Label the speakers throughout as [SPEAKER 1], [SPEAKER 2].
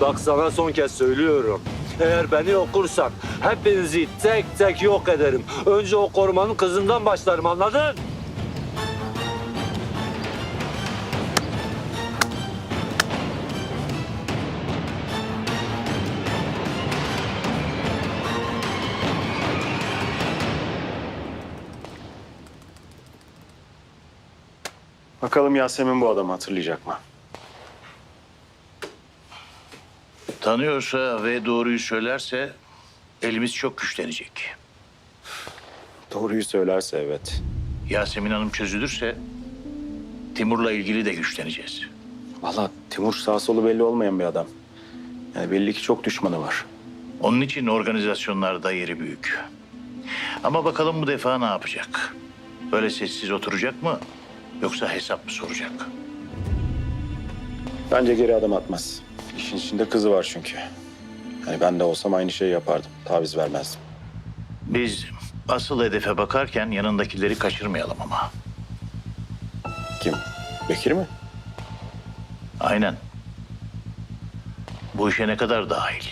[SPEAKER 1] Bak sana son kez söylüyorum. Eğer beni okursan hepinizi tek tek yok ederim. Önce o korumanın kızından başlarım anladın?
[SPEAKER 2] Bakalım Yasemin bu adamı hatırlayacak mı?
[SPEAKER 3] Tanıyorsa ve doğruyu söylerse elimiz çok güçlenecek.
[SPEAKER 2] Doğruyu söylerse evet.
[SPEAKER 3] Yasemin Hanım çözülürse Timur'la ilgili de güçleneceğiz.
[SPEAKER 2] Vallahi Timur sağ solu belli olmayan bir adam. Yani belli ki çok düşmanı var.
[SPEAKER 3] Onun için organizasyonlarda yeri büyük. Ama bakalım bu defa ne yapacak? Böyle sessiz oturacak mı? Yoksa hesap mı soracak?
[SPEAKER 2] Bence geri adım atmaz. İşin içinde kızı var çünkü. Hani ben de olsam aynı şeyi yapardım. Taviz vermezdim.
[SPEAKER 3] Biz asıl hedefe bakarken yanındakileri kaçırmayalım ama.
[SPEAKER 2] Kim? Bekir mi?
[SPEAKER 3] Aynen. Bu işe ne kadar dahil?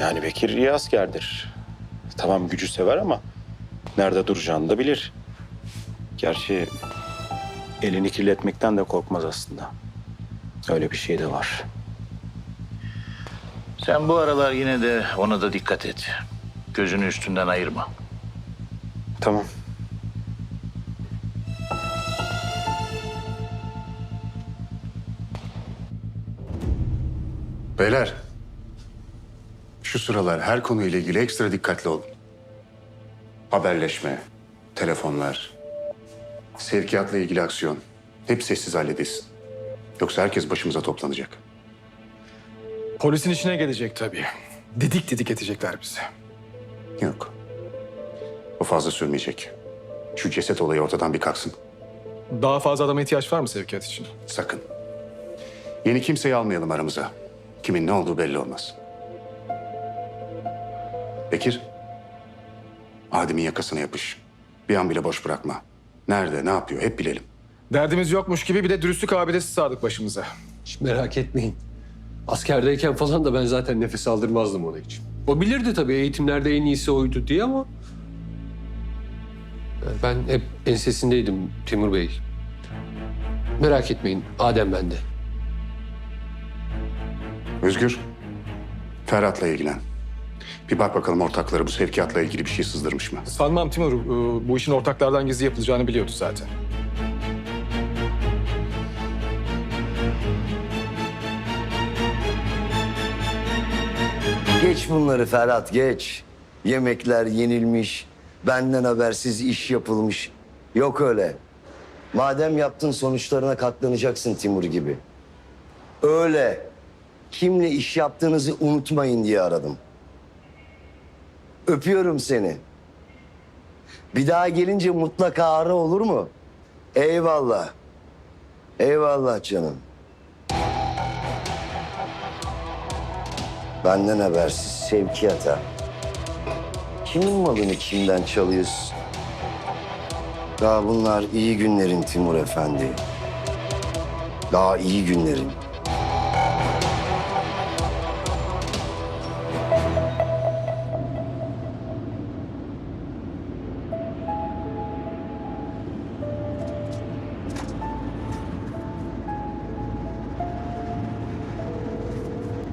[SPEAKER 2] Yani Bekir iyi askerdir. Tamam gücü sever ama nerede duracağını da bilir. Gerçi elini kirletmekten de korkmaz aslında. Öyle bir şey de var.
[SPEAKER 3] Sen bu aralar yine de ona da dikkat et. Gözünü üstünden ayırma.
[SPEAKER 2] Tamam.
[SPEAKER 4] Beyler, şu sıralar her konuyla ilgili ekstra dikkatli olun. Haberleşme, telefonlar, sevkiyatla ilgili aksiyon. Hep sessiz halledilsin. Yoksa herkes başımıza toplanacak.
[SPEAKER 5] Polisin içine gelecek tabii. Didik didik edecekler bizi.
[SPEAKER 4] Yok. O fazla sürmeyecek. Şu ceset olayı ortadan bir kalksın.
[SPEAKER 5] Daha fazla adama ihtiyaç var mı sevkiyat için?
[SPEAKER 4] Sakın. Yeni kimseyi almayalım aramıza. Kimin ne olduğu belli olmaz. Bekir. Adem'in yakasına yapış. Bir an bile boş bırakma. Nerede, ne yapıyor hep bilelim.
[SPEAKER 5] Derdimiz yokmuş gibi bir de dürüstlük abidesi sardık başımıza.
[SPEAKER 6] Hiç merak etmeyin. Askerdeyken falan da ben zaten nefes aldırmazdım ona hiç. O bilirdi tabii eğitimlerde en iyisi oydu diye ama... Ben hep ensesindeydim Timur Bey. Merak etmeyin Adem bende.
[SPEAKER 4] Özgür, Ferhat'la ilgilen. Bir bak bakalım ortakları bu sevkiyatla ilgili bir şey sızdırmış mı?
[SPEAKER 5] Sanmam Timur e, bu işin ortaklardan gizli yapılacağını biliyordu zaten.
[SPEAKER 7] Geç bunları Ferhat geç. Yemekler yenilmiş, benden habersiz iş yapılmış. Yok öyle. Madem yaptın sonuçlarına katlanacaksın Timur gibi. Öyle. Kimle iş yaptığınızı unutmayın diye aradım. Öpüyorum seni. Bir daha gelince mutlaka ara olur mu? Eyvallah. Eyvallah canım. Benden habersiz sevkiyata. Kimin malını kimden çalıyorsun? Daha bunlar iyi günlerin Timur Efendi. Daha iyi günlerin.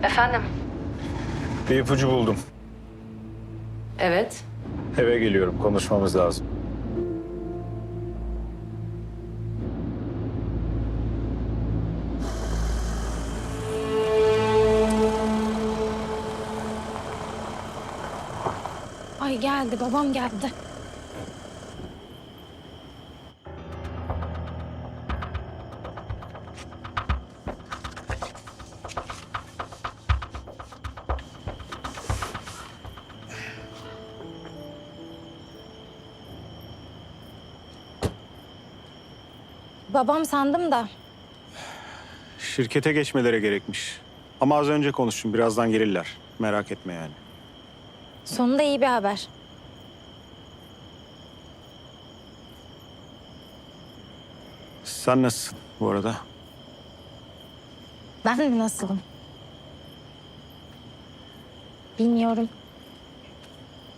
[SPEAKER 8] Efendim?
[SPEAKER 2] Bir ipucu buldum.
[SPEAKER 8] Evet.
[SPEAKER 2] Eve geliyorum. Konuşmamız lazım.
[SPEAKER 9] Ay geldi, babam geldi. Babam sandım da.
[SPEAKER 10] Şirkete geçmelere gerekmiş. Ama az önce konuştum. Birazdan gelirler. Merak etme yani.
[SPEAKER 9] Sonunda iyi bir haber.
[SPEAKER 10] Sen nasılsın bu arada?
[SPEAKER 9] Ben mi nasılım? Bilmiyorum.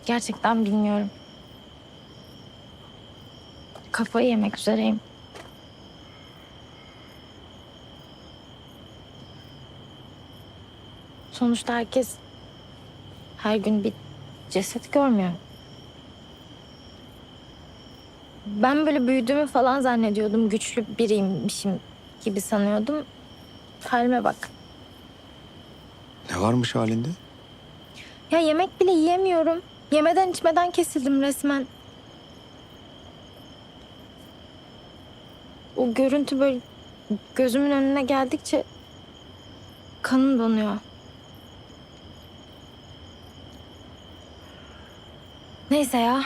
[SPEAKER 9] Gerçekten bilmiyorum. Kafayı yemek üzereyim. Sonuçta herkes her gün bir ceset görmüyor. Ben böyle büyüdüğümü falan zannediyordum. Güçlü biriymişim gibi sanıyordum. Halime bak.
[SPEAKER 2] Ne varmış halinde?
[SPEAKER 9] Ya yemek bile yiyemiyorum. Yemeden içmeden kesildim resmen. O görüntü böyle gözümün önüne geldikçe kanım donuyor. Neyse ya.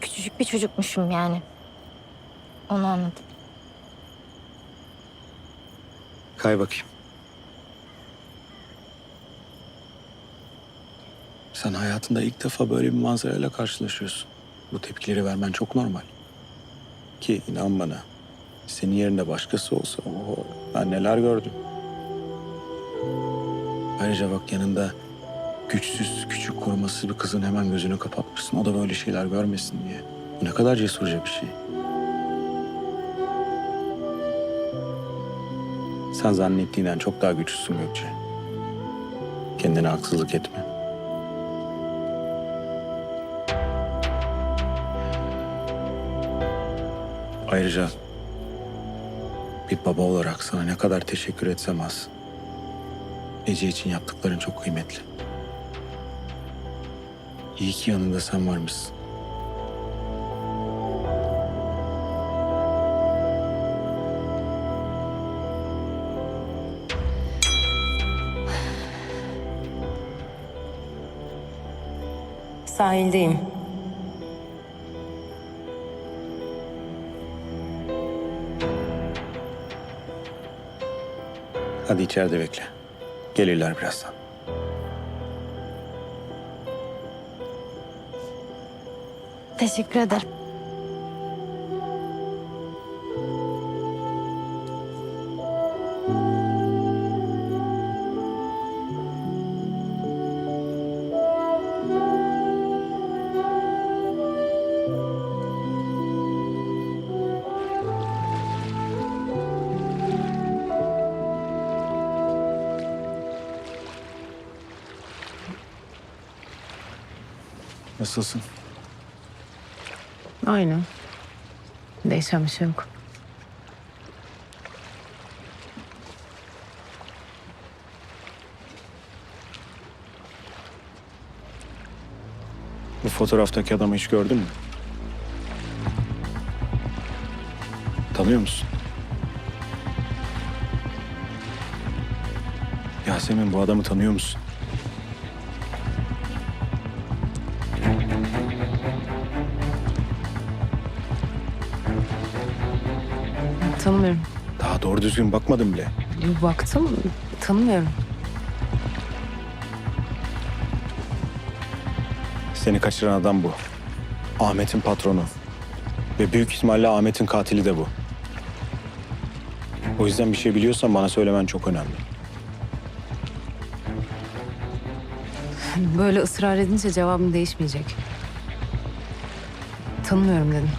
[SPEAKER 9] Küçücük bir çocukmuşum yani. Onu anladım.
[SPEAKER 2] Kay bakayım. Sen hayatında ilk defa böyle bir manzarayla karşılaşıyorsun. Bu tepkileri vermen çok normal. Ki inan bana, senin yerinde başkası olsa o ben neler gördüm. Ayrıca bak yanında güçsüz, küçük, korumasız bir kızın hemen gözünü kapatmışsın. O da böyle şeyler görmesin diye. Ne kadar cesurca bir şey. Sen zannettiğinden çok daha güçlüsün Gökçe. Kendine haksızlık etme. Ayrıca bir baba olarak sana ne kadar teşekkür etsem az. Ece için yaptıkların çok kıymetli. İyi ki yanında sen varmışsın.
[SPEAKER 8] Sahildeyim.
[SPEAKER 2] Hadi içeride bekle. Gelirler birazdan.
[SPEAKER 9] Teşekkür ederim.
[SPEAKER 2] Nasılsın?
[SPEAKER 8] Aynen. Değişen bir şey yok.
[SPEAKER 2] Bu fotoğraftaki adamı hiç gördün mü? Tanıyor musun? Yasemin bu adamı tanıyor musun?
[SPEAKER 8] Tanımıyorum.
[SPEAKER 2] Daha doğru düzgün bakmadım bile.
[SPEAKER 8] Bir baktım, tanımıyorum.
[SPEAKER 2] Seni kaçıran adam bu. Ahmet'in patronu. Ve büyük ihtimalle Ahmet'in katili de bu. O yüzden bir şey biliyorsan bana söylemen çok önemli.
[SPEAKER 8] Böyle ısrar edince cevabım değişmeyecek. Tanımıyorum dedim.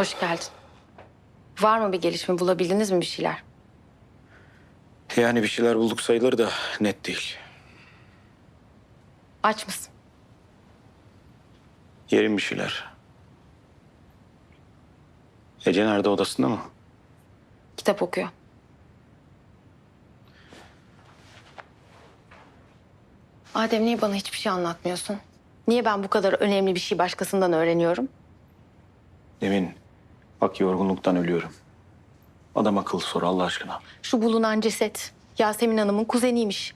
[SPEAKER 11] Hoş geldin. Var mı bir gelişme bulabildiniz mi bir şeyler?
[SPEAKER 2] Yani bir şeyler bulduk sayılır da net değil.
[SPEAKER 11] Aç mısın?
[SPEAKER 2] Yerim bir şeyler. Ece nerede odasında mı?
[SPEAKER 11] Kitap okuyor. Adem niye bana hiçbir şey anlatmıyorsun? Niye ben bu kadar önemli bir şey başkasından öğreniyorum?
[SPEAKER 2] Emin, bak yorgunluktan ölüyorum. Adam akıllı sor Allah aşkına.
[SPEAKER 11] Şu bulunan ceset Yasemin Hanım'ın kuzeniymiş.